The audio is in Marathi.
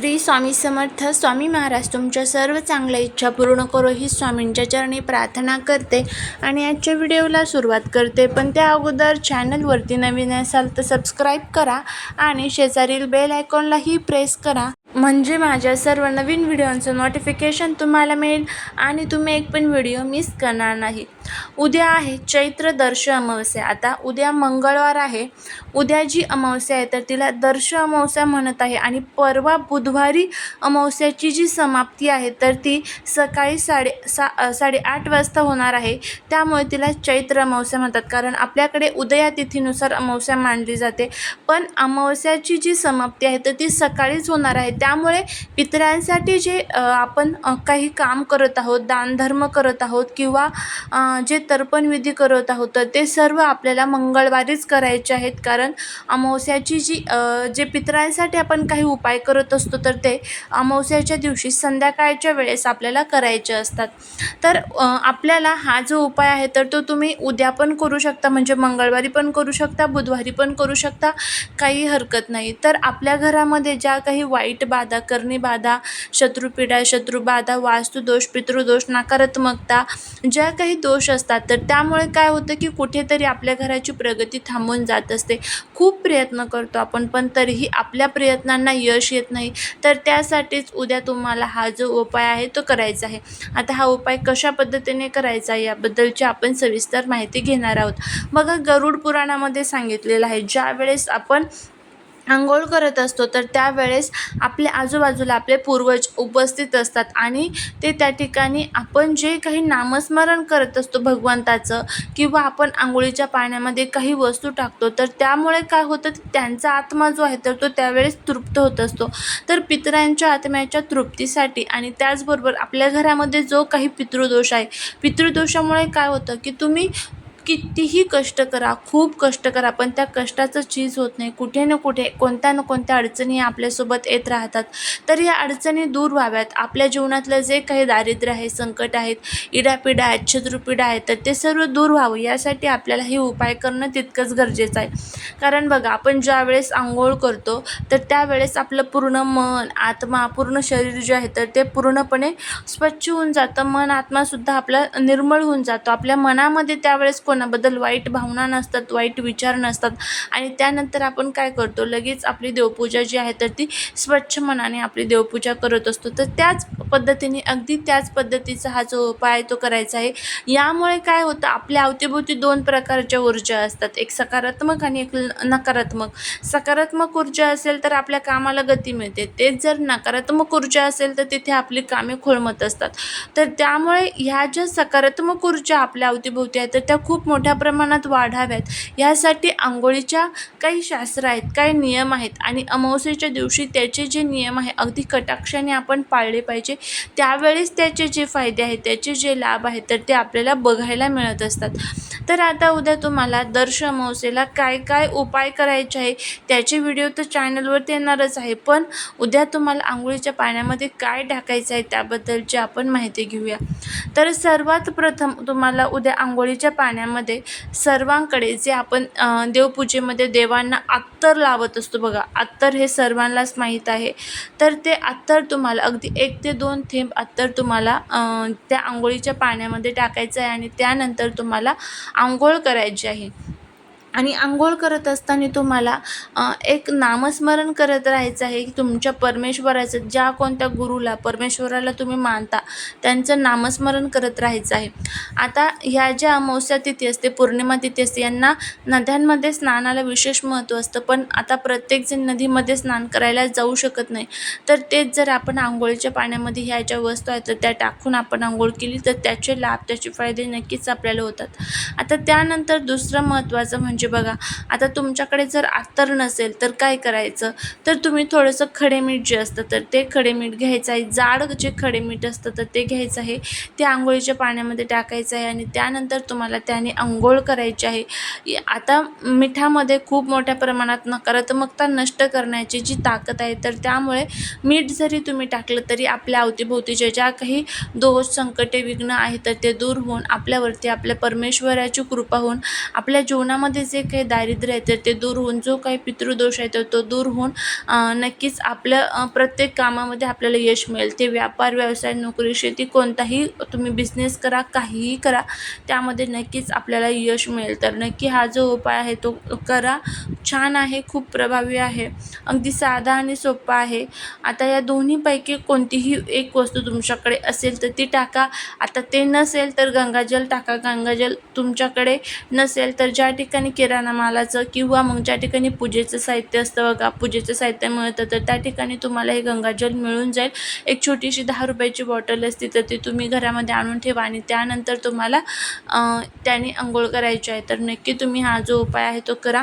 श्री स्वामी समर्थ स्वामी महाराज तुमच्या सर्व चांगल्या इच्छा पूर्ण करो ही स्वामींच्या चरणी प्रार्थना करते आणि आजच्या व्हिडिओला सुरुवात करते. पण त्या अगोदर चॅनलवरती नवीन असाल तर सबस्क्राईब करा आणि शेजारील बेल आयकॉनलाही प्रेस करा. म्हणजे माझ्या सर्व नवीन व्हिडिओंचं नोटिफिकेशन तुम्हाला मिळेल आणि तुम्ही एक पण व्हिडिओ मिस करणार नाही. उद्या आहे चैत्र दर्श अमावस्या. आता उद्या मंगळवार आहे. उद्या जी अमावस्या आहे तर तिला दर्श अमावस्या म्हणत आहे आणि परवा बुधवारी अमावस्याची जी समाप्ती आहे तर ती सकाळी साडे सा साडेआठ वाजता होणार आहे. त्यामुळे तिला चैत्र अमावस्या म्हणतात. कारण आपल्याकडे उदया तिथीनुसार अमावस्या मानली जाते. पण अमावस्याची जी समाप्ती आहे तर ती सकाळीच होणार आहे. त्यामुळे पितरांसाठी जे आपण काही काम करत आहोत दानधर्म करत आहोत किंवा जे तर्पणविधी करत आहोत तर ते सर्व आपल्याला मंगळवारीच करायचे आहेत. कारण अमावस्याची जी जे पितरांसाठी आपण काही उपाय करत असतो तर ते अमावस्याच्या दिवशी संध्याकाळच्या वेळेस आपल्याला करायचे असतात. तर आपल्याला हा जो उपाय आहे तर तो तुम्ही उद्या पण करू शकता. म्हणजे मंगळवारी पण करू शकता बुधवारी पण करू शकता. काही हरकत नाही. तर आपल्या घरामध्ये ज्या काही वाईट बाधा करणी बाधा शत्रुपीडा शत्रुबाधा वास्तुदोष पितृदोष नकारात्मकता ज्या काही दोष असतात तर त्यामुळे काय होतं की कुठेतरी आपल्या घराची प्रगती थांबून जात असते. खूप प्रयत्न करतो आपण पण तरीही आपल्या प्रयत्नांना यश येत नाही. तर त्यासाठीच उद्या तुम्हाला हा जो उपाय आहे तो करायचा आहे. आता हा उपाय कशा पद्धतीने करायचा आहे याबद्दलची आपण सविस्तर माहिती घेणार आहोत. बघा गरुड पुराणामध्ये सांगितलेलं आहे ज्या वेळेस आपण आंघोळ करत असतो तर त्यावेळेस आपल्या आजूबाजूला आपले पूर्वज उपस्थित असतात. आणि ते त्या ठिकाणी आपण जे काही नामस्मरण करत असतो भगवंताचं किंवा आपण आंघोळीच्या पाण्यामध्ये काही वस्तू टाकतो तर त्यामुळे काय होतं त्यांचा आत्मा जो आहे तर तो त्यावेळेस तृप्त होत असतो. तर पितरांच्या आत्म्याच्या तृप्तीसाठी आणि त्याचबरोबर आपल्या घरामध्ये जो काही पितृदोष आहे पितृदोषामुळे काय होतं की तुम्ही कितीही कष्ट करा खूप कष्ट करा पण त्या कष्टाचं चीज होत नाही. कुठे ना कुठे कोणत्या ना कोणत्या अडचणी आपल्यासोबत येत राहतात. तर या अडचणी दूर व्हाव्यात. आपल्या जीवनातलं जे काही दारिद्र्य आहे संकट आहेत इडापिडा आहेत छद्रुपिडा आहेत तर ते सर्व दूर व्हावं. यासाठी आपल्याला हे उपाय करणं तितकंच गरजेचं आहे. कारण बघा आपण ज्या वेळेस आंघोळ करतो तर त्यावेळेस आपलं पूर्ण मन आत्मा पूर्ण शरीर जे आहे तर ते पूर्णपणे स्वच्छ होऊन जातं. मन आत्मासुद्धा आपला निर्मळ होऊन जातो. आपल्या मनामध्ये त्यावेळेस कोणाबद्दल वाईट भावना नसतात वाईट विचार नसतात. आणि त्यानंतर आपण काय करतो? लगेच आपली देवपूजा जी आहे तर ती स्वच्छ मनाने आपली देवपूजा करत असतो. तर त्याच पद्धतीने अगदी त्याच पद्धतीचा हा जो उपाय आहे तो करायचा आहे. यामुळे काय होतं आपल्या अवतीभोवती दोन प्रकारच्या ऊर्जा असतात. एक सकारात्मक आणि एक नकारात्मक. सकारात्मक ऊर्जा असेल तर आपल्या कामाला गती मिळते. तेच जर नकारात्मक ऊर्जा असेल तर तिथे आपली कामे खोळमत असतात. तर त्यामुळे ह्या ज्या सकारात्मक ऊर्जा आपल्या अवतीभोवती आहेत तर त्या खूप मोठ्या प्रमाणात वाढाव्यात. यासाठी आंघोळीच्या काही शास्त्र आहेत काही नियम आहेत. आणि अमावस्येच्या दिवशी त्याचे जे नियम आहे अगदी कटाक्षाने आपण पाळले पाहिजे. त्यावेळेस त्याचे जे फायदे आहेत त्याचे जे लाभ आहेत तर ते आपल्याला बघायला मिळत असतात. तर आता उद्या तुम्हाला दर्श अमावस्येला काय काय उपाय करायचे आहे त्याचे व्हिडिओ तर चॅनलवरती येणारच आहे पण उद्या तुम्हाला आंघोळीच्या पाण्यामध्ये काय टाकायचं आहे त्याबद्दलची आपण माहिती घेऊया. तर सर्वात प्रथम तुम्हाला उद्या आंघोळीच्या पाण्यामध्ये सर्वांकडे जे आपण देवपूजेमध्ये देवांना अत्तर लावत असतो बघा. अत्तर हे सर्वांनाच माहीत आहे. तर ते अत्तर तुम्हाला अगदी एक ते दोन दोन थेंब अत्तर तुम्हाला त्या आंघोळीच्या पाण्यामध्ये टाकायचं आहे आणि त्यानंतर तुम्हाला आंघोळ करायची आहे. आणि आंघोळ करत असताना तुम्हाला एक नामस्मरण करत राहायचं आहे की तुमच्या परमेश्वराचं ज्या कोणत्या गुरुला परमेश्वराला तुम्ही मानता त्यांचं नामस्मरण करत राहायचं आहे. आता ह्या ज्या अमावस्या तिथी असते पौर्णिमा तिथी असते यांना नद्यांमध्ये स्नानाला विशेष महत्त्व असतं. पण आता प्रत्येकजण नदीमध्ये स्नान करायला जाऊ शकत नाही. तर तेच जर आपण आंघोळीच्या पाण्यामध्ये ह्या ज्या वस्तू आहेत तर त्या टाकून आपण आंघोळ केली तर त्याचे लाभ त्याचे फायदे नक्कीच आपल्याला होतात. आता त्यानंतर दुसरं महत्त्वाचं म्हणजे म्हणजे बघा आता तुमच्याकडे जर अत्तर नसेल तर काय करायचं? तर तुम्ही थोडंसं खडे मीठ जे असतं तर ते खडे मीठ घ्यायचं आहे. जाड जे खडे मीठ असतं तर ते घ्यायचं आहे. ते आंघोळीच्या पाण्यामध्ये टाकायचं आहे आणि त्यानंतर तुम्हाला त्याने आंघोळ करायची आहे. आता मिठामध्ये खूप मोठ्या प्रमाणात नकारात्मकता नष्ट करण्याची जी ताकद आहे तर त्यामुळे मीठ जरी तुम्ही टाकलं तरी आपल्या अवतीभोवतीच्या ज्या काही दोष संकटे विघ्न आहेत तर ते दूर होऊन आपल्यावरती आपल्या परमेश्वराची कृपा होऊन आपल्या जीवनामध्ये जे काही दारिद्र्य आहे तर ते दूर होऊन जो काही पितृदोष आहे तर तो दूर होऊन नक्कीच आपल्या प्रत्येक कामामध्ये आपल्याला यश मिळेल. ते व्यापार व्यवसाय नोकरी शेती कोणताही तुम्ही बिझनेस करा काहीही करा त्यामध्ये नक्कीच आपल्याला यश मिळेल. तर नक्की हा जो उपाय आहे तो करा. छान आहे खूप प्रभावी आहे. अगदी साधा आणि सोपा आहे. आता या दोन्हीपैकी कोणतीही एक वस्तू तुमच्याकडे असेल तर ती टाका. आता ते नसेल तर गंगाजल टाका. गंगाजल तुमच्याकडे नसेल तर ज्या ठिकाणी किराणा मालाचं किंवा मग ज्या ठिकाणी पूजेचं साहित्य असतं बघा पूजेचं साहित्य मिळतं तर त्या ठिकाणी तुम्हाला हे गंगाजल मिळून जाईल. एक छोटीशी दहा रुपयाची बॉटल असते तर ती तुम्ही घरामध्ये आणून ठेवा आणि त्यानंतर तुम्हाला त्याने आंघोळ करायची आहे. तर नक्की तुम्ही हा जो उपाय आहे तो करा.